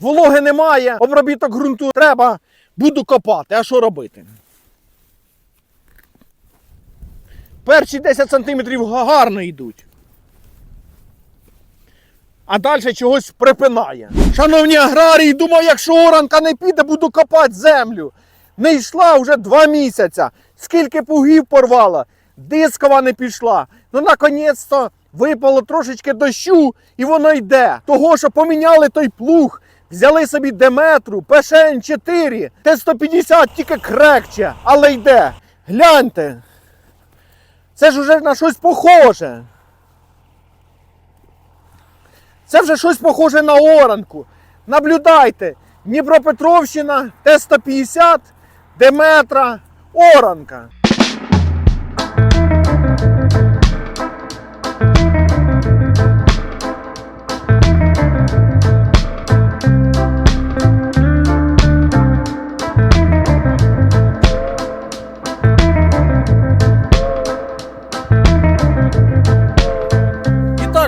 Вологи немає, обробіток ґрунту треба, буду копати. А що робити? Перші 10 сантиметрів гарно йдуть. А далі чогось припинає. Шановні аграрії, думав, якщо оранка не піде, буду копати землю. Не йшла вже два місяці. Скільки пугів порвала, дискова не пішла. Ну, наконець-то випало трошечки дощу, і воно йде. Того, що поміняли той плуг, взяли собі Деметру, ПШН 4, Т-150 тільки крекче, але йде. Гляньте. Це ж уже на щось похоже. Це вже щось похоже на оранку. Наблюдайте. Дніпропетровщина, Т-150, Деметра, оранка.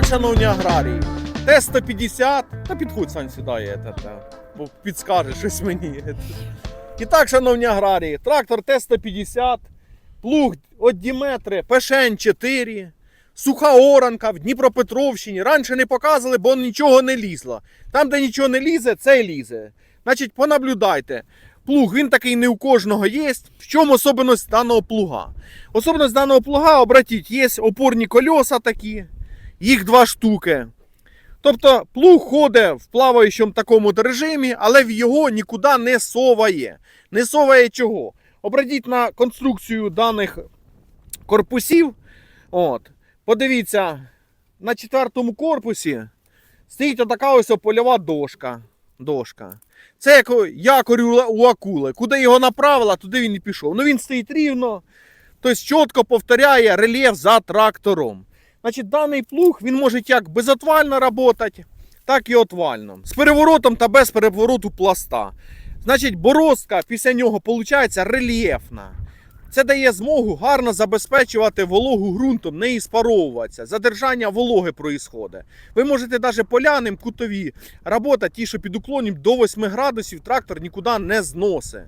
Шановні аграрії, Т-150, та підходь Сань та, бо підскаже щось мені. І так, шановні аграрії, трактор Т-150, плуг від Діметри, ПШН-4, суха оранка в Дніпропетровщині. Раніше не показували, бо нічого не лізло. Там, де нічого не лізе, це лізе. Значить, понаблюдайте. Плуг, він такий не у кожного є. В чому особливість даного плуга? Особливість даного плуга, обратіть, є опорні кольоса такі, їх два штуки. Тобто плуг ходить в плаваючому такому режимі, але в його нікуди не соває. Не соває чого? Обратіть на конструкцію даних корпусів. От. Подивіться, на четвертому корпусі стоїть отака ось польова дошка. дошка. Це як якорь у акули. Куди його направила, туди він і пішов. Ну він стоїть рівно, тобто чітко повторяє рельєф за трактором. Значить, даний плуг він може як безотвально працювати, так і отвально. З переворотом та без перевороту пласта. Значить, борозка після нього виходить рельєфна. Це дає змогу гарно забезпечувати вологу ґрунтом, не іспаровуватися. Задержання вологи проїсходить. Ви можете навіть поляним кутові роботи, ті, що під уклоном до 8 градусів, трактор нікуди не зносить.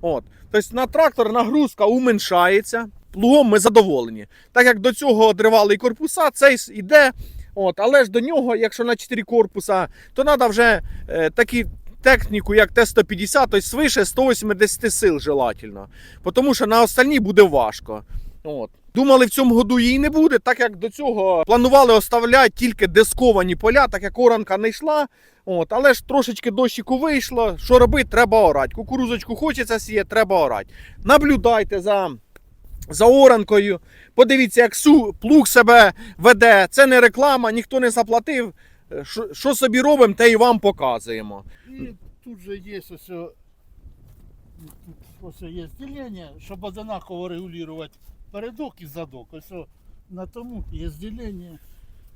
От. Тобто на трактор нагрузка уменшається. Плугом ми задоволені. Так як до цього одривали і корпуса, цей іде. От, але ж до нього, якщо на 4 корпуса, то треба вже е, такі техніку, як Т-150, тобто свише 180 сил желательно. Тому що на остальні буде важко. От. Думали, в цьому году її не буде, так як до цього планували оставляти тільки дисковані поля, так як оранка не йшла. От, але ж трошечки дощику вийшло. Що робити? Треба орати. Кукурузочку хочеться сіяти, треба орати. Наблюдайте за, за оранкою. Подивіться, як су, плуг себе веде. Це не реклама, ніхто не заплатив. Е, Що, що собі робимо, те і вам показуємо. І тут же є ось, ось є ділення, щоб однаково регулювати передок і задок. Ось на тому є ділення.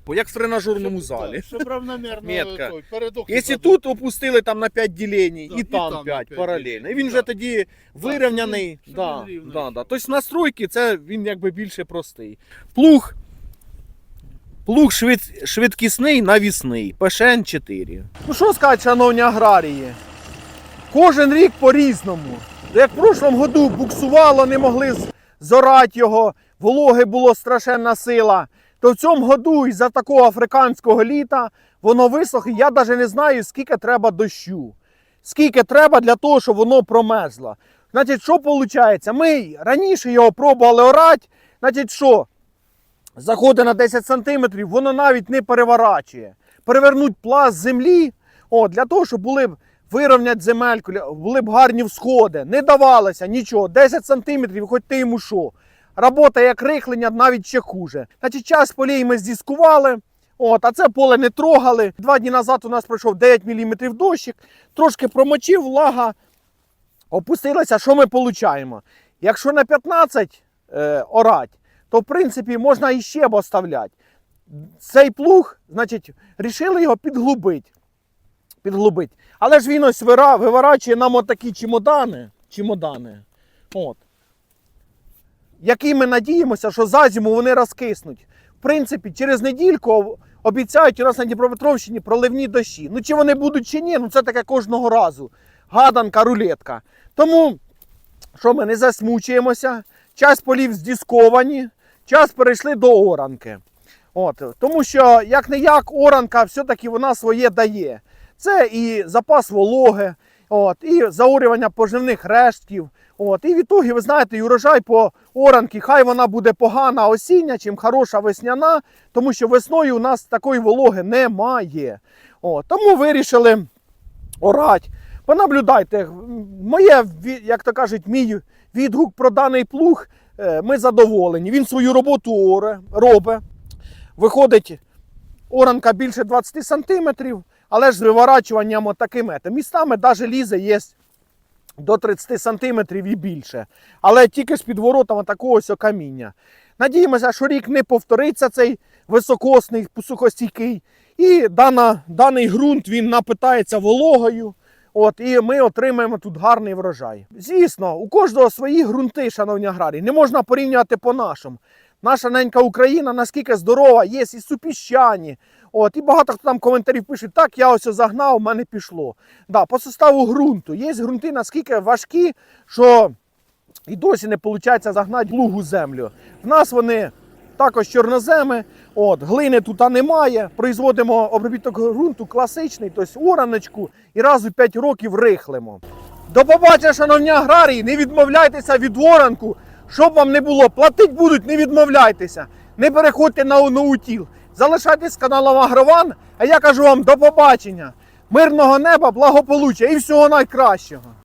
Бо як в тренажерному залі. Щоб равномірно Метка. той, передок Якщо тут опустили там на 5 ділень, Да, і там там 5 п'ять паралельно. І він вже Да. тоді вирівняний. щоб він- да, він да, да. Тобто настройки це він якби більше простий. Плуг. Плуг швид, швидкісний, навісний. ПШН 4. Ну що сказати, шановні аграрії? Кожен рік по-різному. Як в прошлому году буксувало, не могли з- зорати його, вологи було страшенна сила. То в цьому году із-за такого африканського літа воно висохло. Я навіть не знаю, скільки треба дощу. Скільки треба для того, щоб воно промерзло. Значить, що виходить? Ми раніше його пробували орати. Значить, що? Заходить на 10 сантиметрів, воно навіть не переворачує. Перевернуть пласт землі, о, для того, щоб були б вирівняти земельку, були б гарні всходи. Не давалося нічого. 10 сантиметрів, хоч ти йому що. Робота як рихлення, навіть ще хуже. Значить, час полей ми здіскували. От, а це поле не трогали. Два дні назад у нас пройшов 9 мм дощик, трошки промочив, влага опустилася. Що ми отримуємо? Якщо на 15 е, орать, то в принципі можна і ще б оставляти. Цей плуг, значить, рішили його підглубити. Підглубить. Але ж він ось вира- виворачує нам отакі чемодани. чемодани. От. Які ми надіємося, що за зиму вони розкиснуть. В принципі, через недільку обіцяють у нас на Дніпропетровщині проливні дощі. Ну чи вони будуть чи ні, ну це таке кожного разу. Гаданка, рулетка. Тому що ми не засмучуємося, час полів здісковані, час перейшли до оранки. От, тому що як не як оранка все-таки вона своє дає. Це і запас вологи, от, і заорювання поживних рештків. От, і в ітогі, ви знаєте, і урожай по оранки, хай вона буде погана осіння, чим хороша весняна, тому що весною у нас такої вологи немає. От, тому вирішили орати. Понаблюдайте, моє, як то кажуть, мій відгук про даний плуг. е, Ми задоволені. Він свою роботу оре, робить. Виходить оранка більше 20 сантиметрів, але ж з виворачуванням отаким. ете. Містами навіть лізе є до 30 сантиметрів і більше. Але тільки з підворотом такого ось каміння. Надіємося, що рік не повториться цей високосний, сухостійкий. І дана, даний ґрунт він напитається вологою. От, і ми отримаємо тут гарний врожай. Звісно, у кожного свої ґрунти, шановні аграрії, не можна порівнювати по-нашому. Наша ненька Україна наскільки здорова, є і супіщані. От, і багато хто там коментарів пише, так, я ось загнав, у мене пішло. Да, по составу ґрунту. Є ґрунти наскільки важкі, що і досі не виходить загнати плугу землю. В нас вони також чорноземи, от, глини тут немає. Производимо обробіток ґрунту класичний, тобто ораночку, і раз у 5 років рихлимо. До побачення, шановні аграрії, не відмовляйтеся від оранку, щоб вам не було. Платить будуть, не відмовляйтеся. Не переходьте на ноутіл. Залишайтесь з каналом Агрован, а я кажу вам до побачення. Мирного неба, благополуччя і всього найкращого.